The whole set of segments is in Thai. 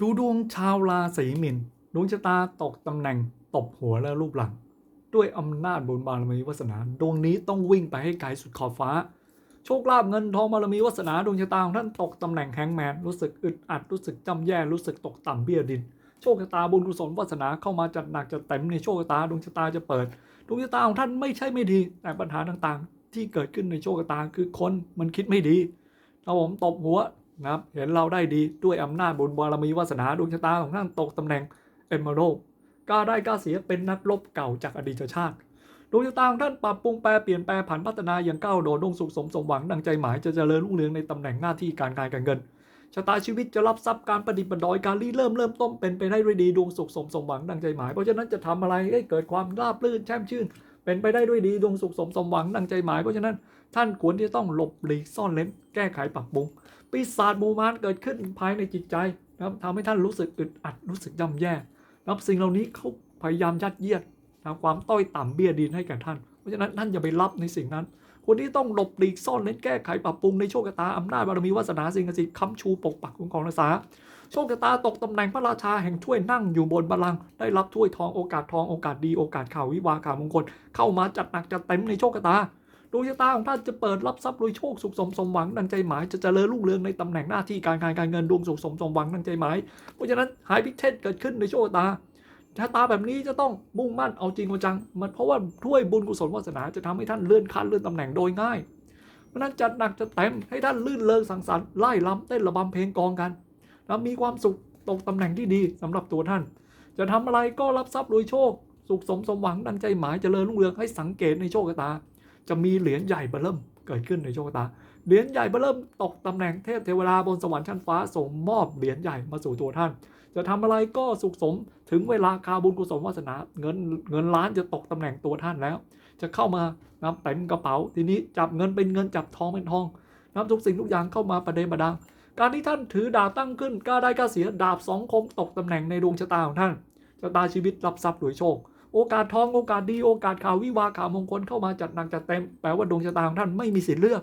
ดูดวงชาวราศีมินดวงชะตาตกตำแหน่งตบหัวและรูปหลัง ด้วยอำนาจบุญบารมีวาสนา ดวงนี้ต้องวิ่งไปให้ไกลสุดขอบฟ้า โชคลาภเงินทองบารมีวาสนาดวงชะตาของท่านตกตำแหน่งแฮงแมนรู้สึกอึดอัดรู้สึกจำแย่รู้สึกตกต่ำเบี้ยดิน โชคชะตาบุญกุศลวาสนาเข้ามาจัดหนักจัดเต็มในโชคชะตาดวงชะตาจะเปิดดวงชะตาของท่านไม่ใช่ไม่ดีแต่ปัญหาต่างๆ ที่เกิดขึ้นในโชคชะตาคือคนมันคิดไม่ดีเราผมตบหัว นะครับเห็นเราได้ดีด้วยอำนาจบุญบารมีวาสนาดวงชะตาของท่านตกตำแหน่งเอมเมอรัลกล้าได้กล้าเสียเป็นนักรบเก่าจากอดีตชาติดวงชะตาของท่านปรับปรุงแปลเปลี่ยนแปลผันพัฒนาอย่างก้าวโดดดวงสุขสมสมหวังดังใจหมายจะเจริญรุ่งเรืองในตำแหน่งหน้าที่การงานการเงินชะตาชีวิตจะรับทรัพย์การประดิษฐ์ประดอยการรีเริ่มเริ่มต้นเป็นไปได้ด้วยดีดวงสุขสมสมหวังดังใจหมายเพราะฉะนั้นจะทำอะไรให้เกิดความราบรื่นแช่มชื่น เป็นไปได้ด้วยดีดวงสุขสมสมหวังดังใจหมายเพราะฉะนั้น ท่านควรที่จะต้องหลบหลีกซ่อนเลนแก้ไขปรับปรุงปีศาจมูมานเกิดขึ้นภายในจิตใจนะครับทำให้ท่านรู้สึกอึดอัดรู้สึกย่ำแย่นะครับสิ่งเหล่านี้เขาพยายามยัดเยียดทำความต้อยต่ำเบี้ยดินให้แก่ท่าน เพราะฉะนั้นท่านอย่าไปรับในสิ่งนั้น คนที่ต้องหลบหลีกซ่อนเล่นแก้ไขปรับปรุงในโชคชะตาอำนาจบารมีวาสนาสิ่งศักดิ์สิทธิ์ค้ำชูปกปักคุ้มครองรักษาโชคชะตาตกตำแหน่งพระราชาแห่งถ้วยนั่งอยู่บนบัลลังก์ได้รับถ้วยทองโอกาสทองโอกาสดีโอกาสข่าววิวาข่าวมงคลเข้ามาจัดหนักจัดเต็มในโชคชะตาดวงชะตาของท่านจะเปิดรับทรัพย์โดยโชคสุขสมสมหวังดังใจหมายจะเจริญรุ่งเรืองในตำแหน่งหน้าที่การงานการเงินดวงสุขสมสมหวังดังใจหมายเพราะฉะนั้นหายพิเทศเกิดขึ้นในโชคชะตา ชะตาแบบนี้จะต้องมุ่งมั่นเอาจริงเอาจัง มันเพราะว่าถ้วยบุญกุศลวาสนาจะทำให้ท่านเลื่อนขั้นเลื่อนตำแหน่งโดยง่ายเพราะนั้นจัดหนักจะเต็มให้ท่านลื่นเลิงสังสรรค์ไล่ลำเต้นระบำเพลงกองกันแล้วมีความสุขตกตำแหน่งที่ดีสำหรับตัวท่าน จะทำอะไรก็รับทรัพย์โดยโชค สุขสมสมหวังดังใจหมายเจริญรุ่งเรืองให้สังเกตในโชคชะตา จะมีเหรียญใหญ่เบ้อเริ่มเกิดขึ้นในโชคชะตา เหรียญใหญ่เบ้อเริ่มตกตำแหน่งเทพเทวดาบนสวรรค์ชั้นฟ้าส่งมอบเหรียญใหญ่มาสู่ตัวท่าน จะทำอะไรก็สุขสมถึงเวลาคาบุญกุศลวาสนา เงินเงินล้านจะตกตำแหน่งตัวท่านแล้ว จะเข้ามานะเต็มกระเป๋า ทีนี้จับเงินเป็นเงินจับทองเป็นทองนะทุกสิ่งทุกอย่างเข้ามาประเดประดังการที่ท่านถือดาบตั้งขึ้นกล้าได้กล้าเสียดาบสองคมตกตำแหน่งในดวงชะตาของท่านชะตาชีวิตรับทรัพย์โดยโชคโอกาสทองโอกาสดีโอกาสข่าววิวาข่าวมงคลเข้ามาจัดหนักจัดเต็มแปลว่าดวงชะตาของท่านไม่มีสิทธิ์เลือก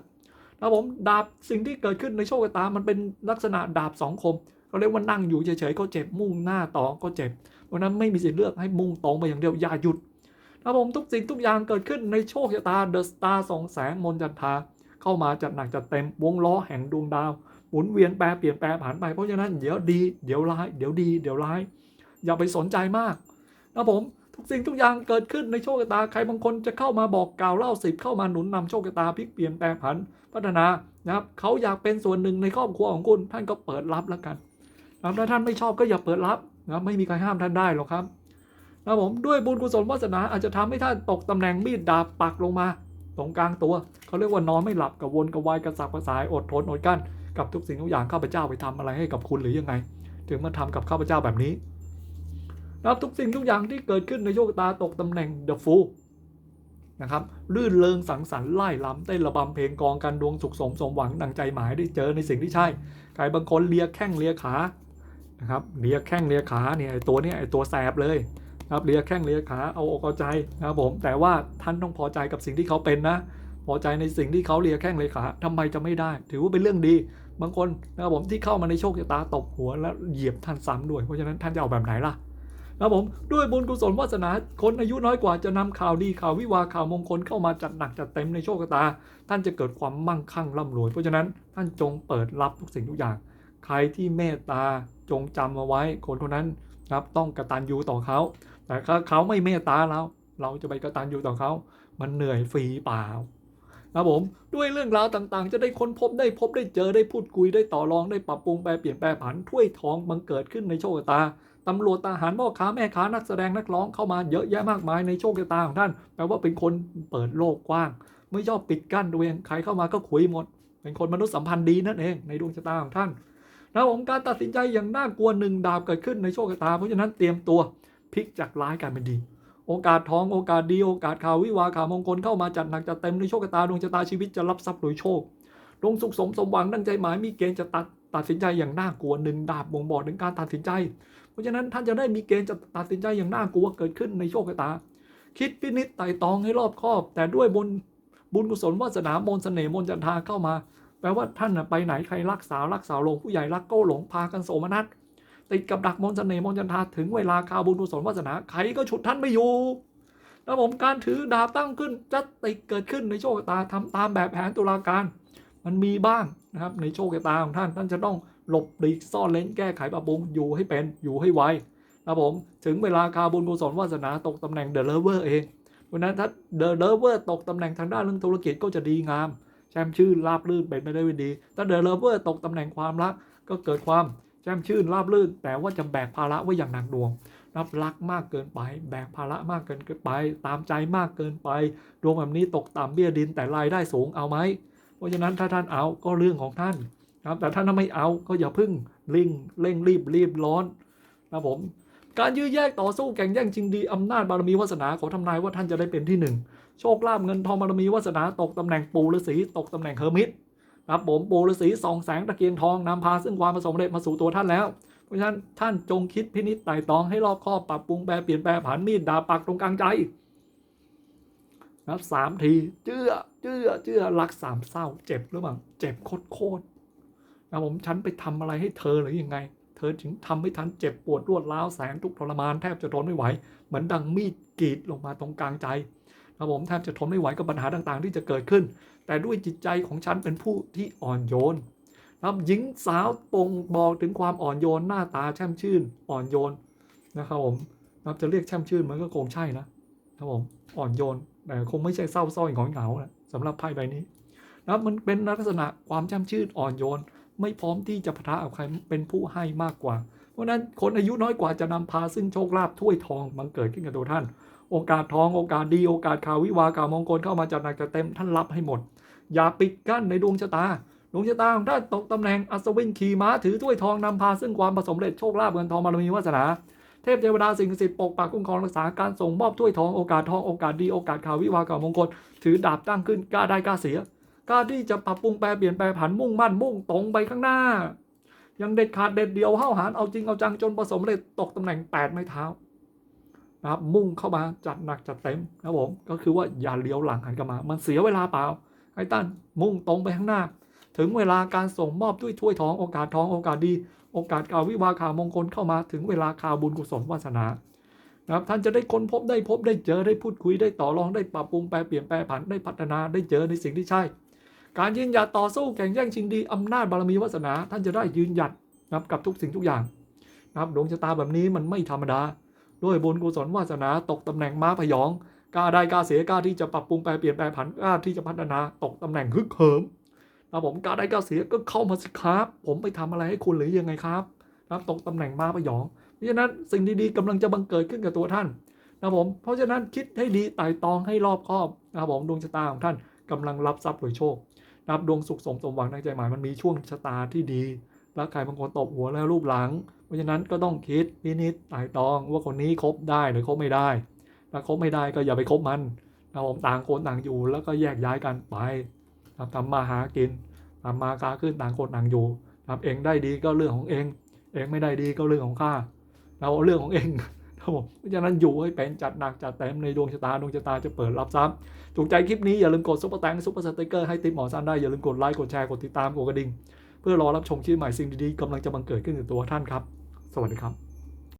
นะผมดาบสิ่งที่เกิดขึ้นในโชคชะตามันเป็นลักษณะดาบสองคมเขาเรียกว่านั่งอยู่เฉยๆก็เจ็บมุ่งหน้าต่อก็เจ็บ เพราะนั้นไม่มีสิทธิ์เลือกให้มุ่งตรงไปอย่างเดียวอย่าหยุดนะผมทุกสิ่งทุกอย่างเกิดขึ้นในโชคชะตาเดอะสตาร์สองแสงมนจันทาเข้ามาจัดหนักจัดเต็มวงล้อแห่งดวงดาวหมุนเวียนแปรเปลี่ยนแปลผ่านไปเพราะฉะนั้นเดี๋ยวดีเดี๋ยวร้ายเดี๋ยวดีเดี๋ยวร้าย อย่าไปสนใจมากนะผม ทุกสิ่งทุกอย่างเกิดขึ้นในโชคชะตาใครบางคนจะเข้ามาบอกกล่าวเล่าสิบเข้ามาหนุนนำโชคชะตาพลิกเปลี่ยนแปลงผันพัฒนานะครับเขาอยากเป็นส่วนหนึ่งในครอบครัวของคุณท่านก็เปิดรับแล้วกันนะถ้าท่านไม่ชอบก็อย่าเปิดรับนะไม่มีใครห้ามท่านได้หรอกครับนะผมด้วยบุญกุศลวาสนาอาจจะทำให้ท่านตกตำแหน่งมีดดาบปักลงมาตรงกลางตัวเขาเรียกว่านอนไม่หลับกับวนกับวายกระสับกระส่ายอดทนอดกั้นกับทุกสิ่งทุกอย่างข้าพเจ้าไปทำอะไรให้กับคุณหรือยังไง ถึงมาทำกับข้าพเจ้าแบบนี้ นะครับทุกสิ่งทุกอย่างที่เกิดขึ้นในโชคตาตกตำแหน่ง The Fool นะครับลื่นเลงสังสรรค์ไล่ล้ำเต้นระบำเพลงกองกันดวงสุขสมสมหวังดังใจหมายได้เจอในสิ่งที่ใช่ใครบางคนเลียแข้งเลียขานะครับเลียแข้งเลียขาเนี่ยไอตัวเนี้ยไอตัวแสบเลยนะครับเลียแข้งเลียขาเอาอกเอาใจนะครับผมแต่ว่าท่านต้องพอใจกับสิ่งที่เขาเป็นนะพอใจในสิ่งที่เขาเลียแข้งเลียขาทำไมจะไม่ได้ ถือว่าเป็นเรื่องดี บางคนนะครับผมที่เข้ามาในโชคชะตาตบหัวแล้วเหยียบท่านซ้ำด้วยเพราะฉะนั้นท่านจะเอาแบบไหนล่ะ นะผมด้วยบุญกุศลวาสนาคนอายุน้อยกว่าจะนำข่าวดีข่าววิวาข่าวมงคลเข้ามาจัดหนักจัดเต็มในโชคชะตา ท่านจะเกิดความมั่งคั่งร่ำรวย เพราะฉะนั้นท่านจงเปิดรับทุกสิ่งทุกอย่าง ใครที่เมตตาจงจำเอาไว้ คนคนนั้นนะครับต้องกระตัญญูต่อเขาแต่ถ้าเขาไม่เมตตาเราเราจะไปกระตัญญูต่อเขา มันเหนื่อยฟรีเปล่านะผมด้วยเรื่องราวต่างๆ จะได้ค้นพบได้พบได้เจอได้พูดคุยได้ต่อรองได้ปรับปรุงแปลเปลี่ยนแปลผันถ้วยทองบังเกิดขึ้นในโชคชะตา ตำรวจทหารพ่อค้าแม่ค้านักแสดงนักร้องเข้ามาเยอะแยะมากมายในโชคชะตาของท่านแปลว่าเป็นคนเปิดโลกกว้าง ไม่ชอบปิดกั้นตัวเองใครเข้ามาก็คุยหมด เป็นคนมนุษยสัมพันธ์ดีนั่นเองในดวงชะตาของท่านนะผมการตัดสินใจอย่างน่ากลัวหนึ่งดาบเกิดขึ้นในโชคชะตา เพราะฉะนั้นเตรียมตัวพลิกจากร้ายกลายเป็นดี โอกาสทองโอกาสดีโอกาสข่าววิวาข่าวมงคลเข้ามาจัดหนักจัดเต็มในโชคชะตาดวงชะตาชีวิตจะรับทรัพย์โดยโชคดวงสุขสมสมหวังดังใจหมายมีเกณฑ์จะตัดตัดสินใจอย่างน่ากลัวหนึ่งดาบบ่งบอกถึงการตัดสินใจ เพราะฉะนั้นท่านจะได้มีเกณฑ์จะตัดสินใจอย่างน่ากลัวเกิดขึ้นในโชคชะตา คิดพินิจไต่ตองให้รอบคอบ แต่ด้วยบุญบุญกุศลวาสนามนต์เสน่ห์มนจันทาเข้ามา แปลว่าท่านไปไหนใครรักสาวรักสาวหลงผู้ใหญ่รักโก้หลงพากันโสมนัสติดกับดักมนเสน่ห์มนจันทาถึงเวลาคาวบุญกุศลวาสนาใครก็ฉุดท่านไม่อยู่นะผมการถือดาบตั้งขึ้นจะติดเกิดขึ้นในโชคชะตาทำตามแบบแผนตุลาการ มันมีบ้างนะครับในโชคชะตาของท่านท่านจะต้องหลบหลีกซ่อนเลนแก้ไขปรับปรุงอยู่ให้เป็นอยู่ให้ไวนะผมถึงเวลาคาบุญกุศลวาสนาตกตำแหน่งเดอะเลเวอร์เองเพราะนั้นถ้าเดอะเลเวอร์ตกตำแหน่งทางด้านเรื่องธุรกิจก็จะดีงามแชมชื่นราบรื่นเป็นไปได้ดีถ้าเดอะเลเวอร์ตกตำแหน่งความรักก็เกิดความแชมชื่นราบรื่น แต่ว่าจะแบกภาระไว้อย่างหนักหน่วงรับรักมากเกินไป แบกภาระมากเกินไป ตามใจมากเกินไปดวงแบบนี้ตกต่ำเบี้ยดินแต่รายได้สูงเอาไหม เพราะฉะนั้นถ้าท่านเอาก็เรื่องของท่านนะครับแต่ท่านถ้าไม่เอาก็อย่าพึ่งเร่งเร่งรีบรีบร้อนนะผมการยื้อแยกต่อสู้แข่งแย่งชิงดีอำนาจบารมีวาสนาขอทำนายว่าท่านจะได้เป็นที่หนึ่งโชคลาภเงินทองบารมีวาสนาตกตำแหน่งปูฤาษีตกตำแหน่งเฮอร์มิตนะครับผมปูฤาษีสองแสงตะเกียงทองนำพาซึ่งความประสบความเร็จมาสู่ตัวท่านแล้วเพราะฉะนั้นท่านจงคิดพินิจไต่ตองให้รอบคอบปรับปรุงแปรเปลี่ยนแปลผันมีดดาบปักตรงกลางใจนะครับสามทีเจื้อ เจื้อเจื้อรักสามเศร้า เจ็บหรือเปล่าเจ็บโคตรโคตรนะผมฉันไปทำอะไรให้เธอหรือยังไง เธอถึงทำให้ท่านเจ็บปวดรวดร้าวแสนทุกทรมานแทบจะทนไม่ไหว เหมือนดังมีดกรีดลงมาตรงกลางใจนะผมแทบจะทนไม่ไหวกับปัญหาต่างๆ ที่จะเกิดขึ้น แต่ด้วยจิตใจของฉันเป็นผู้ที่อ่อนโยนนะครับหญิงสาวปงบอกถึงความอ่อนโยนหน้าตาแช่มชื่น อ่อนโยนนะครับผมนะครับจะเรียกแช่มชื่นมันก็คงใช่นะครับผมอ่อนโยนแต่คงไม่ใช่เศร้าส้อยหงอยเหงานะ สำหรับไพ่ใบนี้นะครับมันเป็นลักษณะความแช่มชื่นอ่อนโยน ไม่พร้อมที่จะพะทะกับใครเป็นผู้ให้มากกว่า เพราะฉะนั้นคนอายุน้อยกว่าจะนำพาซึ่งโชคลาภถ้วยทองมันเกิดขึ้นกับตัวท่าน โอกาสทองโอกาสดีโอกาสข่าววิวาข่าวมงคลเข้ามาจัดหนักจัดเต็มท่านรับให้หมด อย่าปิดกั้นในดวงชะตาดวงชะตาของท่านตกตำแหน่งอัศวินขี่ม้าถือถ้วยทองนำพาซึ่งความประสบเร็จโชคลาภเงินทองบารมีวาสนา เทพเทวดาสิ่งศักดิ์สิทธิ์ปกปักคุ้มครองรักษาการส่งมอบถ้วยทองโอกาสทองโอกาสดีโอกาสข่าววิวาห์ข่าวมงคลถือดาบตั้งขึ้นกล้าได้กล้าเสียกล้าที่จะปรับปรุงแปลเปลี่ยนแปลผันมุ่งมั่นมุ่งตรงไปข้างหน้า ยังเด็ดขาดเด็ดเดียวห้าหาญเอาจริงเอาจังจนประสบเร็จตกตำแหน่งแปดไม้เท้านะครับมุ่งเข้ามาจัดหนักจัดเต็มนะผมก็คือว่าอย่าเลี้ยวหลังหันกลับมา มันเสียเวลาเปล่าให้ตั้นมุ่งตรงไปข้างหน้า ถึงเวลาการส่งมอบด้วยถ้วยทองโอกาสทองโอกาสดี โอกาสข่าววิวาข่าวมงคลเข้ามาถึงเวลาข่าวบุญกุศลวาสนานะครับท่านจะได้ค้นพบได้พบได้เจอได้พูดคุยได้ต่อรองได้ปรับปรุงแปลเปลี่ยนแปลผันได้พัฒนาได้เจอในสิ่งที่ใช่ การยืนหยัดต่อสู้แข่งแย่งชิงดีอำนาจบารมีวาสนา ท่านจะได้ยืนหยัดนะครับกับทุกสิ่งทุกอย่างนะครับดวงชะตาแบบนี้มันไม่ธรรมดา ด้วยบุญกุศลวาสนาตกตำแหน่งม้าพยองกล้าได้กล้าเสียกล้าที่จะปรับปรุงแปลเปลี่ยนแปลผันกล้าที่จะพัฒนาตกตำแหน่งฮึกเหิม นะผมก้าได้ก้าเสียก็เข้ามาสิครับ ผมไปทำอะไรให้คุณหรือยังไงครับนะครับตกตำแหน่งม้าพยองเพราะฉะนั้นสิ่งดีๆกำลังจะบังเกิดขึ้นกับตัวท่านนะผมเพราะฉะนั้นคิดให้ดีไต่ตองให้รอบคอบนะครับผมดวงชะตาของท่านกำลังรับทรัพย์โดยโชคนะครับดวงสุขสมสมหวังในใจหมายมันมีช่วงชะตาที่ดี แล้วใครบางคนตบหัวแล้วรูปหลัง เพราะฉะนั้นก็ต้องคิดพินิจไต่ตองว่าคนนี้คบได้หรือคบไม่ได้ถ้าคบไม่ได้ก็อย่าไปคบมันนะผมต่างคนต่างอยู่แล้วก็แยกย้ายกันไป นะครับทำมาหากินทำมาค้าขึ้นต่างคนต่างอยู่นะครับเองได้ดีก็เรื่องของเอง เองไม่ได้ดีก็เรื่องของข้าเราเรื่องของเองครับผมเพราะฉะนั้นอยู่ให้เป็นจัดหนักจัดเต็มในดวงชะตาดวงชะตาจะเปิดรับทรัพย์ถูกใจคลิปนี้อย่าลืมกดซุปเปอร์แตงซุปเปอร์สติกเกอร์ให้ติปหมอซันได้อย่าลืมกดไลค์กดแชร์กดติดตามกดกระดิ่งเพื่อรอรับชมคลิปใหม่สิ่งดีๆกำลังจะบังเกิดขึ้นกับตัวท่านครับ สวัสดีครับ